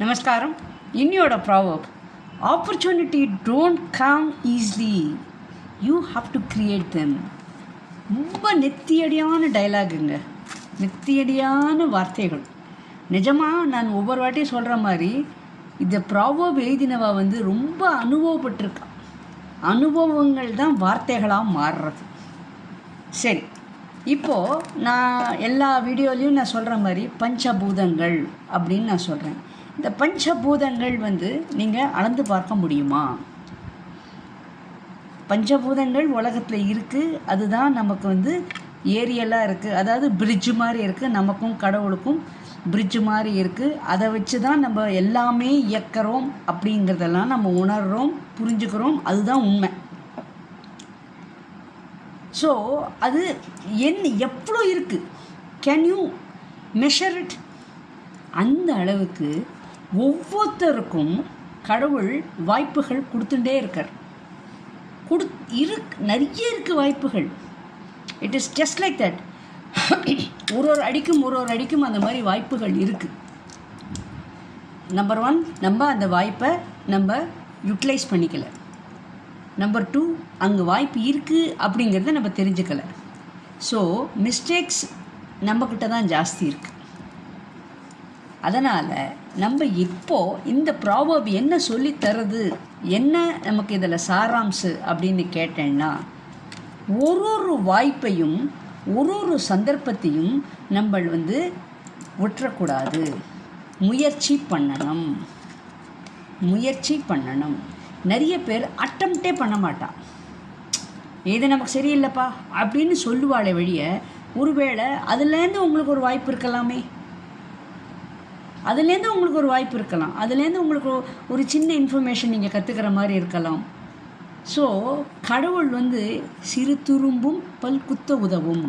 நமஸ்காரம். இன்னியோட ப்ராவப் opportunity don't come easily you have to create them ரொம்ப நெத்தியடியான டைலாகுங்க நெத்தியடியான வார்த்தைகள். நிஜமாக நான் ஒவ்வொரு வாட்டியும் சொல்கிற மாதிரி இந்த ப்ராவப் எழுதினவா வந்து ரொம்ப அனுபவப்பட்டிருக்கா. அனுபவங்கள் தான் வார்த்தைகளாக மாறுறது. சரி இப்போது நான் எல்லா வீடியோலையும் நான் சொல்கிற மாதிரி பஞ்சபூதங்கள் அப்படின்னு நான் சொல்கிறேன் இந்த பஞ்சபூதங்கள் வந்து நீங்கள் அளந்து பார்க்க முடியுமா? பஞ்சபூதங்கள் உலகத்தில் இருக்குது அதுதான் நமக்கு வந்து ஏரியலாக இருக்குது அதாவது பிரிட்ஜு மாதிரி இருக்குது நமக்கும் கடவுளுக்கும் பிரிட்ஜு மாதிரி இருக்குது அதை வச்சு தான் நம்ம எல்லாமே இயக்கிறோம் அப்படிங்கிறதெல்லாம் நம்ம உணர்கிறோம் புரிஞ்சுக்கிறோம். அதுதான் உண்மை. ஸோ அது என் எவ்வளோ இருக்குது கேன் யூ மெஷர் இட் அந்த அளவுக்கு ஒவ்வொருத்தருக்கும் கடவுள் வாய்ப்புகள் கொடுத்துட்டே இருக்கார். கொடு இரு நிறைய இருக்குது வாய்ப்புகள். It is just like that ஒரு ஒரு அடிக்கும் ஒரு ஒரு அடிக்கும் அந்த மாதிரி வாய்ப்புகள் இருக்குது நம்பர் ஒன் நம்ம அந்த வாய்ப்பை நம்ம யூட்டிலைஸ் பண்ணிக்கல. நம்பர் டூ அங்கே வாய்ப்பு இருக்குது அப்படிங்கிறத நம்ம தெரிஞ்சுக்கல. ஸோ மிஸ்டேக்ஸ் நம்மக்கிட்ட தான் ஜாஸ்தி இருக்குது அதனால் நம்ம இப்போ இந்த ப்ராபர்ப் என்ன சொல்லி தருது? என்ன நமக்கு இதில் சாராம்சு அப்படின்னு கேட்டேன்னா ஒரு ஒரு வாய்ப்பையும் ஒரு ஒரு சந்தர்ப்பத்தையும் நம்ம வந்து விட்டுறக்கூடாது முயற்சி பண்ணணும். முயற்சி பண்ணணும். நிறைய பேர் அட்டம்ப்டே பண்ண மாட்டான். இது நமக்கு சரியில்லைப்பா அப்படின்னு சொல்லுவாளே வழிய ஒருவேளை அதுலேருந்து உங்களுக்கு ஒரு வாய்ப்பு இருக்கலாமே. அதுலேருந்து உங்களுக்கு ஒரு வாய்ப்பு இருக்கலாம். அதுலேருந்து உங்களுக்கு ஒரு சின்ன இன்ஃபர்மேஷன் நீங்கள் கற்றுக்கிற மாதிரி இருக்கலாம். ஸோ கடவுள் வந்து சிறு துரும்பும் பல் குத்த உதவும்.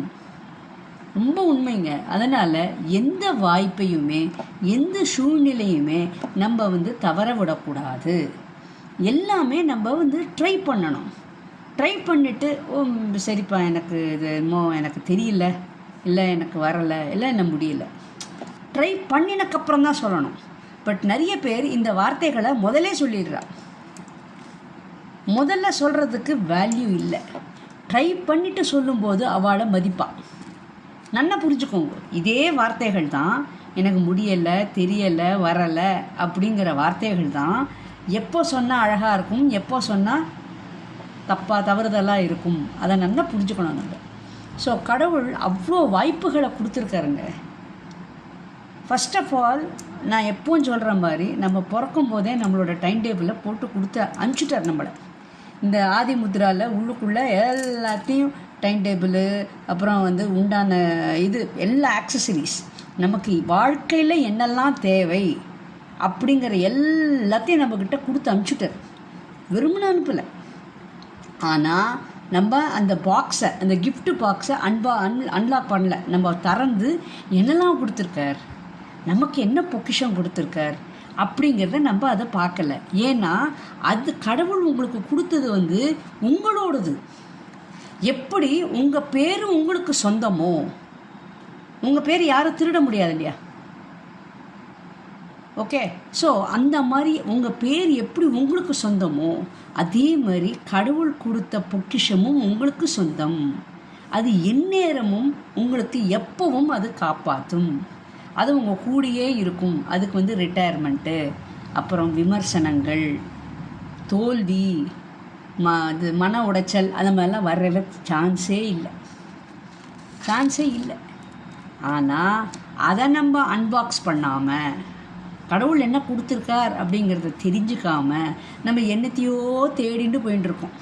ரொம்ப உண்மைங்க. அதனால் எந்த வாய்ப்பையுமே எந்த சூழ்நிலையுமே நம்ம வந்து தவற விடக்கூடாது. எல்லாமே நம்ம வந்து ட்ரை பண்ணணும். ட்ரை பண்ணிவிட்டு ஓ சரிப்பா எனக்கு இது என்னமோ எனக்கு தெரியல. இல்லை எனக்கு வரலை. இல்லை என்ன முடியல. ட்ரை பண்ணினக்கப்புறம் தான் சொல்லணும். பட் நிறைய பேர் இந்த வார்த்தைகளை முதலே சொல்லிடுறா. முதல்ல சொல்கிறதுக்கு வேல்யூ இல்லை. ட்ரை பண்ணிட்டு சொல்லும்போது அவளை மதிப்பாள் நல்லா புரிஞ்சுக்கோங்க. இதே வார்த்தைகள் தான் எனக்கு முடியலை தெரியலை வரலை அப்படிங்கிற வார்த்தைகள் தான். எப்போ சொன்னால் அழகாக இருக்கும் எப்போ சொன்னால் தப்பாக தவறுதலாக இருக்கும். அதை நல்லா புரிஞ்சுக்கணும் நம்ம. ஸோ கடவுள் அவ்வளோ வாய்ப்புகளை கொடுத்துருக்காருங்க. ஃபஸ்ட் ஆஃப் ஆல் நான் எப்பவும் சொல்கிற மாதிரி நம்ம பிறக்கும் போதே நம்மளோட டைம் டேபிளில் போட்டு கொடுத்து அனுப்பிச்சிட்டார் நம்மளை. இந்த ஆதி முத்ராவில் உள்ளுக்குள்ளே எல்லாத்தையும் டைம் டேபிள் அப்புறம் வந்து உண்டான இது எல்லா ஆக்சசரிஸ் நமக்கு வாழ்க்கையில் என்னெல்லாம் தேவை அப்படிங்கிற எல்லாத்தையும் நம்மக்கிட்ட கொடுத்து அனுப்பிச்சிட்டார். வெறுமனு அனுப்பலை. ஆனால் நம்ம அந்த பாக்ஸை அந்த கிஃப்ட் பாக்ஸை அன்பா அன் அன்லாக் பண்ணல. நம்ம திறந்து என்னெல்லாம் கொடுத்துருக்கார்? நமக்கு என்ன பொக்கிஷம் கொடுத்துருக்கார் அப்படிங்கிறத நம்ம அதை பார்க்கல. ஏன்னா அது கடவுள் உங்களுக்கு கொடுத்தது வந்து உங்களோடது. எப்படி உங்கள் பேர் உங்களுக்கு சொந்தமோ உங்கள் பேர் யாரும் திருட முடியாது இல்லையா? ஓகே ஸோ அந்த மாதிரி உங்கள் பேர் எப்படி உங்களுக்கு சொந்தமோ அதே மாதிரி கடவுள் கொடுத்த பொக்கிஷமும் உங்களுக்கு சொந்தம். அது எந்நேரமும் உங்களுக்கு எப்பவும் அது காப்பாற்றும். அது உங்கள் கூடியே இருக்கும். அதுக்கு வந்து ரிட்டையர்மெண்ட்டு அப்புறம் விமர்சனங்கள் தோல்வி ம இது மன உடைச்சல் அந்த மாதிரிலாம் வர்றவே சான்ஸே இல்லை. சான்ஸே இல்லை. ஆனால் அதை நம்ம அன்பாக்ஸ் பண்ணாமல் கடவுள் என்ன கொடுத்துருக்கார் அப்படிங்கிறத தெரிஞ்சுக்காம நம்ம என்னத்தையோ தேடிட்டு போயின்னு இருக்கோம்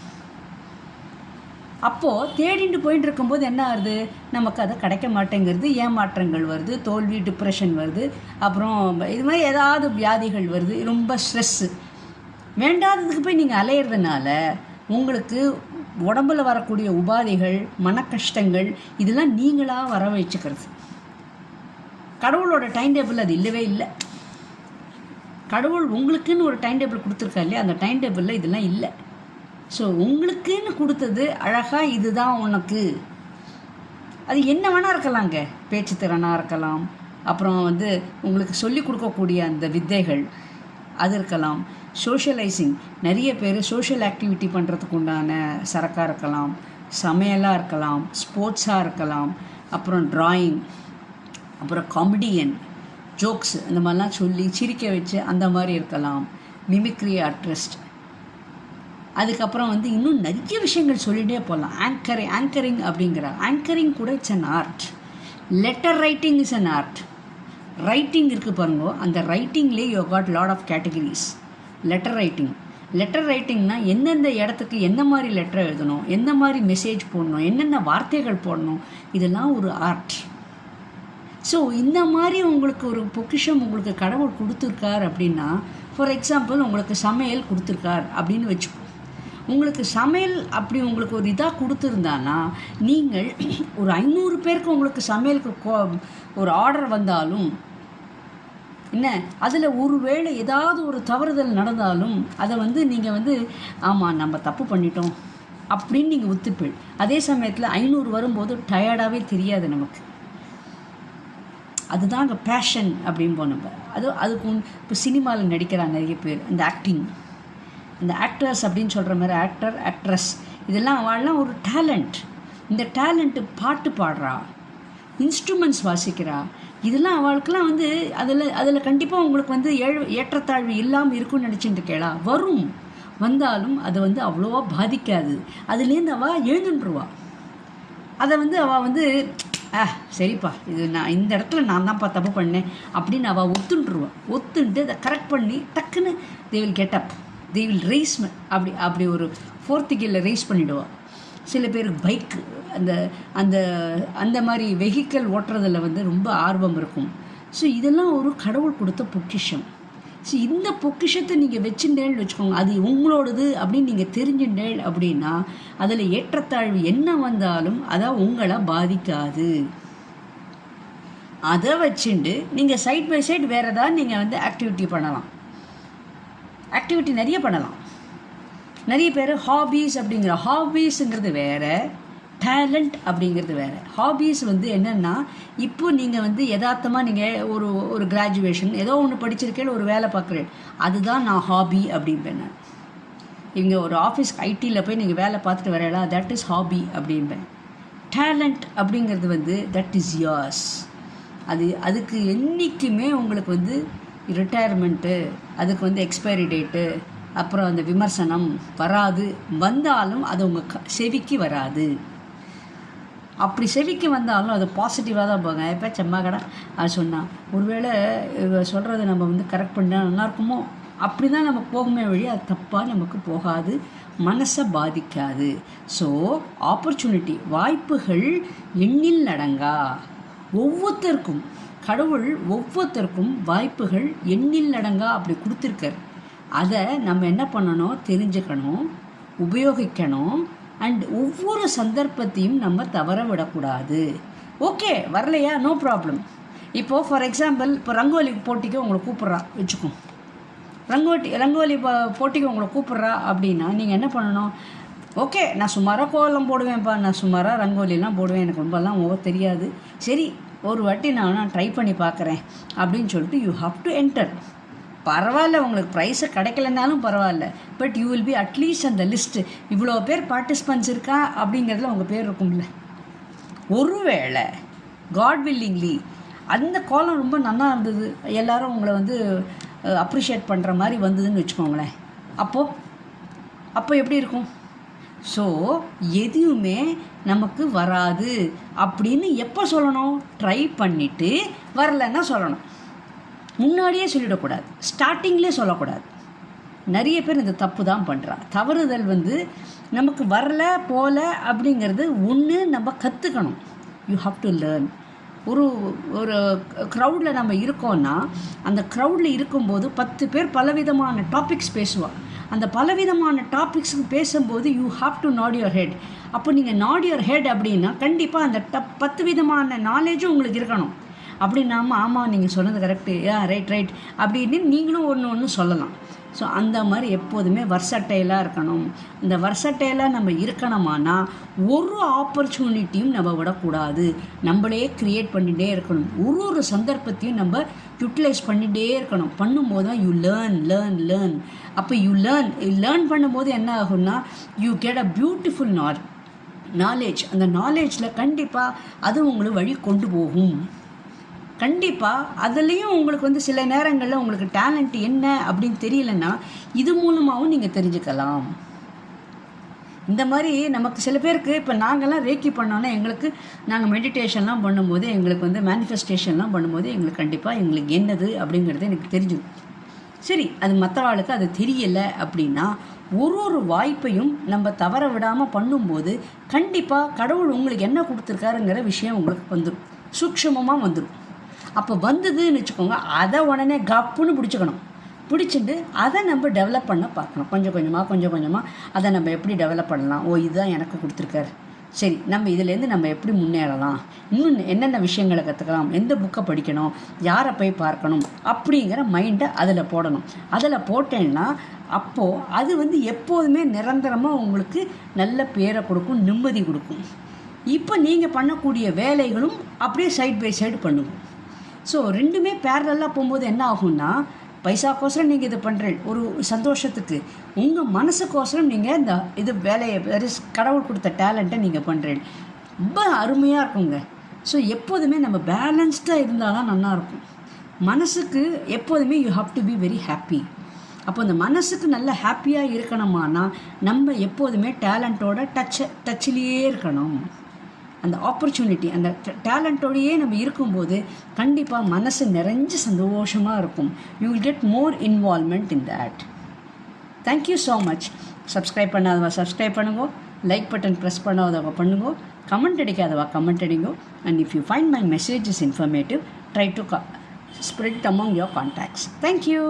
அப்போது தேடிட்டு போயிட்டு இருக்கும்போது என்ன ஆகுது? நமக்கு அதை கிடைக்க மாட்டேங்கிறது ஏமாற்றங்கள் வருது தோல்வி டிப்ரெஷன் வருது அப்புறம் இது மாதிரி ஏதாவது வியாதிகள் வருது ரொம்ப ஸ்ட்ரெஸ்ஸு வேண்டாததுக்கு போய் நீங்கள் அலையிறதுனால உங்களுக்கு உடம்புல வரக்கூடிய உபாதைகள் மன கஷ்டங்கள் இதெல்லாம் நீங்களாக வர வச்சுக்கிறது. கடவுளோட டைம் டேபிள் அது இல்லவே இல்லை. கடவுள் உங்களுக்குன்னு ஒரு டைம் டேபிள் கொடுத்துருக்கா இல்லையா? அந்த டைம் டேபிளில் இதெல்லாம் இல்லை. ஸோ உங்களுக்குன்னு கொடுத்தது அழகாக இதுதான் உனக்கு. அது என்ன வேணால் இருக்கலாங்க பேச்சுத்திறனாக இருக்கலாம். அப்புறம் வந்து உங்களுக்கு சொல்லிக் கொடுக்கக்கூடிய அந்த வித்தைகள் அது இருக்கலாம். சோஷியலைசிங் நிறைய பேர் சோஷியல் ஆக்டிவிட்டி பண்ணுறதுக்கு உண்டான சரக்காக இருக்கலாம். சமையலாக இருக்கலாம். ஸ்போர்ட்ஸாக இருக்கலாம். அப்புறம் ட்ராயிங் அப்புறம் காமெடியன் ஜோக்ஸ் இந்த மாதிரிலாம் சொல்லி சிரிக்க வச்சு அந்த மாதிரி இருக்கலாம். மிமிக்ரி ஆர்டிஸ்ட் அதுக்கப்புறம் வந்து இன்னும் நிறைய விஷயங்கள் சொல்லிகிட்டே போகலாம் ஆங்கர் ஆங்கரிங் அப்படிங்கிற ஆங்கரிங் கூட it's an art letter writing is an art writing இருக்குது பாருங்க அந்த ரைட்டிங்லேயே you got lot of categories letter writing letter ரைட்டிங்னா எந்தெந்த இடத்துக்கு எந்த மாதிரி லெட்டர் எழுதணும் எந்த மாதிரி மெசேஜ் போடணும் என்னென்ன வார்த்தைகள் போடணும் இதெல்லாம் ஒரு ஆர்ட் ஸோ இந்த மாதிரி உங்களுக்கு ஒரு பொக்கிஷம் உங்களுக்கு கடவுள் கொடுத்துருக்கார் அப்படின்னா ஃபார் எக்ஸாம்பிள் உங்களுக்கு சமையல் கொடுத்துருக்கார் அப்படின்னு வச்சுப்போம் உங்களுக்கு சமையல் அப்படி உங்களுக்கு ஒரு இதாக கொடுத்துருந்தானா நீங்கள் ஒரு ஐநூறு பேருக்கு உங்களுக்கு சமையலுக்கு கோ- ஒரு ஆர்டர் வந்தாலும் என்ன? அதில் ஒரு வேளை ஏதாவது ஒரு தவறுதல் நடந்தாலும் அதை வந்து நீங்கள் வந்து ஆமாம் நம்ம தப்பு பண்ணிட்டோம் அப்படின்னு நீங்கள் ஒத்துப்பீள். அதே சமயத்தில் ஐநூறு வரும்போது டயர்டாகவே தெரியாது நமக்கு. அதுதான் அங்கே பேஷன் அப்படிம்போம் நம்ம அது அதுக்கு இப்போ சினிமாவில் நடிக்கிறாங்க நிறைய பேர் அந்த ஆக்டிங் இந்த ஆக்டர்ஸ் அப்படின்னு சொல்கிற மாதிரி ஆக்டர் ஆக்ட்ரஸ் இதெல்லாம் அவள்லாம் ஒரு டேலண்ட் இந்த டேலண்ட்டு பாட்டு பாடுறா இன்ஸ்ட்ருமெண்ட்ஸ் வாசிக்கிறா. இதெல்லாம் அவளுக்கெல்லாம் வந்து அதில் அதில் கண்டிப்பாக உங்களுக்கு வந்து ஏழ் ஏற்றத்தாழ்வு இல்லாமல் இருக்கும்னு நினச்சிட்டு இருக்கேளா வரும். வந்தாலும் அது வந்து அவ்வளோவா பாதிக்காது. அதுலேருந்து அவள் எழுந்துருவா அதை வந்து அவள் வந்து ஆ சரிப்பா இது நான் இந்த இடத்துல நான் தான்ப்பா தப்பு பண்ணேன் அப்படின்னு அவள் ஒத்துன்ட்ருவா ஒத்துன்ட்டு அதை கரெக்ட் பண்ணி டக்குன்னு they will get up they will race அப்படி அப்படி ஒரு ஃபோர்த்து கீழில் ரேஸ் பண்ணிடுவா சில பேருக்கு பைக்கு அந்த அந்த அந்த மாதிரி வெஹிக்கிள் ஓட்டுறதில் வந்து ரொம்ப ஆர்வம் இருக்கும். ஸோ இதெல்லாம் ஒரு கடவுள் கொடுத்த பொக்கிஷம். ஸோ இந்த பொக்கிஷத்தை நீங்கள் வச்சுட்டேன்னு வச்சுக்கோங்க அது உங்களோடது அப்படின்னு நீங்கள் தெரிஞ்சுட்டேன் அப்படின்னா அதில் ஏற்றத்தாழ்வு என்ன வந்தாலும் அதான் உங்களை பாதிக்காது. அதை வச்சுண்டு நீங்கள் சைட் பை சைடு வேறு ஏதாவது நீங்கள் வந்து ஆக்டிவிட்டி பண்ணலாம். ஆக்டிவிட்டி நிறைய பண்ணலாம். நிறைய பேர் ஹாபீஸ் அப்படிங்கிற ஹாபீஸுங்கிறது வேறு டேலண்ட் அப்படிங்கிறது வேறு. ஹாபீஸ் வந்து என்னென்னா இப்போ நீங்கள் வந்து யதார்த்தமாக நீங்கள் ஒரு ஒரு கிராஜுவேஷன் ஏதோ ஒன்று படிச்சிருக்கேன் ஒரு வேலை பார்க்குறேன். அதுதான் நான் ஹாபி அப்படின்பேன் நான். இங்கே ஒரு ஆஃபீஸ் ஐடியில் போய் நீங்கள் வேலை பார்த்துட்டு வரலா தட் இஸ் ஹாபி அப்படின்பேன் டேலண்ட் அப்படிங்கிறது வந்து தட் இஸ் யார்ஸ் அது அதுக்கு என்றைக்குமே உங்களுக்கு வந்து ரிட்டையர்மெண்ட்டு அதுக்கு வந்து எக்ஸ்பைரி டேட்டு அப்புறம் அந்த விமர்சனம் வராது. வந்தாலும் அது உங்கள் க செவிக்கு வராது. அப்படி செவிக்கு வந்தாலும் அது பாசிட்டிவாக தான் போங்க எப்போ செம்மா கடை அது சொன்னான் ஒருவேளை இவ சொல்கிறத நம்ம வந்து கரெக்ட் பண்ணால் நல்லாயிருக்குமோ அப்படி தான் நம்ம போகுமே வழி அது தப்பாக நமக்கு போகாது. மனசை பாதிக்காது. ஸோ ஆப்பர்ச்சுனிட்டி வாய்ப்புகள் எண்ணில் அடங்கா ஒவ்வொருத்தருக்கும் கடவுள் ஒவ்வொருத்தருக்கும் வாய்ப்புகள் எண்ணில் அடங்கா அப்படி கொடுத்துருக்காரு. அதை நம்ம என்ன பண்ணணும்? தெரிஞ்சுக்கணும் உபயோகிக்கணும் அண்ட் ஒவ்வொரு சந்தர்ப்பத்தையும் நம்ம தவற விடக்கூடாது. ஓகே வரலையா? நோ ப்ராப்ளம் இப்போது ஃபார் எக்ஸாம்பிள் இப்போ ரங்கோலி போட்டிக்கு உங்களை கூப்பிட்றா வச்சுக்கோ. ரங்கோட்டி ரங்கோலி போட்டிக்கு உங்களை கூப்பிட்றா அப்படின்னா நீங்கள் என்ன பண்ணணும்? ஓகே நான் சுமாராக கோலம் போடுவேன்ப்பா நான் சுமாராக ரங்கோலிலாம் போடுவேன் எனக்கு ரொம்பலாம் ஓ தெரியாது. சரி ஒரு வாட்டி நான் நான் ட்ரை பண்ணி பார்க்குறேன் அப்படின்னு சொல்லிட்டு யூ ஹாவ் டு என்டர் பரவாயில்ல உங்களுக்கு ப்ரைஸை கிடைக்கலனாலும் பரவாயில்ல. But you will be at least அந்த லிஸ்ட்டு இவ்வளோ பேர் பார்ட்டிசிபென்ட்ஸ் இருக்கா? அப்படிங்கிறதுல உங்கள் பேர் இருக்கும்ல. ஒருவேளை காட் வில்லிங்லி அந்த கோலம் ரொம்ப நல்லா இருந்தது. எல்லாரும் உங்களை வந்து அப்ரிஷியேட் பண்ணுற மாதிரி வந்ததுன்னு வச்சுக்கோங்களேன். அப்போது அப்போ எப்படி இருக்கும்? ஸோ எதுவுமே நமக்கு வராது அப்படின்னு எப்போ சொல்லணும்? ட்ரை பண்ணிவிட்டு வரலைன்னா சொல்லணும். முன்னாடியே சொல்லிடக்கூடாது. ஸ்டார்டிங்லேயே சொல்லக்கூடாது. நிறைய பேர் இந்த தப்பு தான் பண்ணுறா தவறுதல் வந்து நமக்கு வரல போல அப்படிங்கிறது ஒன்று நம்ம கற்றுக்கணும் யூ ஹாவ் டு லேர்ன் ஒரு ஒரு க்ரௌடில் நம்ம இருக்கோன்னா அந்த க்ரௌடில் இருக்கும்போது பத்து பேர் பலவிதமான டாபிக்ஸ் பேசுவாள் அந்த பலவிதமான டாபிக்ஸுக்கு பேசும்போது you have to nod your head அப்போ நீங்கள் நாட் யுவர் ஹெட் அப்படின்னா கண்டிப்பாக அந்த ட பத்து விதமான நாலேஜும் உங்களுக்கு இருக்கணும். அப்படின்னாம ஆமாம் நீங்கள் சொன்னது கரெக்டு யா ரைட் ரைட் அப்படின்னு நீங்களும் ஒன்று ஒன்று சொல்லலாம். ஸோ அந்த மாதிரி எப்போதுமே வர்சட்டைலாக இருக்கணும். இந்த வர்சட்டைலாக நம்ம இருக்கணுமானா ஒரு ஆப்பர்ச்சுனிட்டியும் நம்ம விடக்கூடாது. நம்மளே க்ரியேட் பண்ணிகிட்டே இருக்கணும். ஒரு ஒரு சந்தர்ப்பத்தையும் நம்ம யூட்டிலைஸ் பண்ணிகிட்டே இருக்கணும். பண்ணும்போது தான் யூ லேர்ன் லேர்ன் லேர்ன் அப்போ யூ லேர்ன் லேர்ன் பண்ணும்போது என்ன ஆகும்னா you get a beautiful not knowledge அந்த நாலேஜில் கண்டிப்பாக அது உங்களுக்கு வழி கொண்டு போகும். கண்டிப்பாக அதுலேயும் உங்களுக்கு வந்து சில நேரங்களில் உங்களுக்கு டேலண்ட் என்ன அப்படின்னு தெரியலன்னா இது மூலமாகவும் நீங்கள் தெரிஞ்சுக்கலாம். இந்த மாதிரி நமக்கு சில பேருக்கு இப்போ நாங்கள்லாம் ரேக்கி பண்ணோன்னா எங்களுக்கு நாங்கள் மெடிடேஷன்லாம் பண்ணும்போது எங்களுக்கு வந்து மேனிஃபெஸ்டேஷன்லாம் பண்ணும்போது எங்களுக்கு கண்டிப்பாக எங்களுக்கு என்னது அப்படிங்கிறது எனக்கு தெரிஞ்சிடும் சரி அது மற்றவாளுக்கு அது தெரியலை அப்படின்னா ஒரு ஒரு வாய்ப்பையும் நம்ம தவற விடாமல் பண்ணும்போது கண்டிப்பாக கடவுள் உங்களுக்கு என்ன கொடுத்துருக்காருங்கிற விஷயம் உங்களுக்கு வந்துடும் சூக்ஷமமாக வந்துடும் அப்போ வந்ததுன்னு வச்சுக்கோங்க அதை உடனே கப்புன்னு பிடிச்சிக்கணும். பிடிச்சிட்டு அதை நம்ம டெவலப் பண்ண பார்க்கணும். கொஞ்சம் கொஞ்சமாக கொஞ்சம் கொஞ்சமாக அதை நம்ம எப்படி டெவலப் பண்ணலாம்? ஓ இதுதான் எனக்கு கொடுத்துருக்காரு. சரி நம்ம இதுலேருந்து நம்ம எப்படி முன்னேறலாம்? இன்னும் என்னென்ன விஷயங்களை கற்றுக்கலாம் எந்த புக்கை படிக்கணும்? யாரை போய் பார்க்கணும்? அப்படிங்கிற மைண்டை அதில் போடணும். அதில் போட்டேன்னா அப்போது அது வந்து எப்போதுமே நிரந்தரமாக உங்களுக்கு நல்ல பேரை கொடுக்கும் நிம்மதி கொடுக்கும். இப்போ நீங்கள் பண்ணக்கூடிய வேலைகளும் அப்படியே சைட் பை சைடு பண்ணுவோம் ஸோ ரெண்டுமே பேரலாக போகும்போது என்ன ஆகும்னா பைசாக்கோசரம் நீங்கள் இது பண்ணுறீங்க ஒரு சந்தோஷத்துக்கு உங்கள் மனசுக்கோசரம் நீங்கள் இந்த இது வேலையை கடவுள் கொடுத்த டேலண்ட்டை நீங்கள் பண்ணுறீங்க ரொம்ப அருமையாக இருக்குங்க. ஸோ எப்போதுமே நம்ம பேலன்ஸ்டாக இருந்தால் தான் நல்லாயிருக்கும் மனசுக்கு எப்போதுமே you have to be very happy அப்போ இந்த மனசுக்கு நல்ல ஹாப்பியாக இருக்கணுமானா நம்ம எப்போதுமே டேலண்ட்டோட டச் டச்சிலேயே இருக்கணும். அந்த ஆப்பர்ச்சுனிட்டி அந்த டேலண்ட்டோடையே நம்ம இருக்கும்போது கண்டிப்பாக மனசு நிறைஞ்சு சந்தோஷமாக இருக்கும். You will get more involvement in that thank you so much subscribe பண்ணாதவா subscribe பண்ணுங்க. லைக் பட்டன் ப்ரெஸ் பண்ணாதவா பண்ணுங்க. கமெண்ட் அடிக்காதவா comment அடிங்கோ. And if you find my message is informative try to spread among your contacts thank you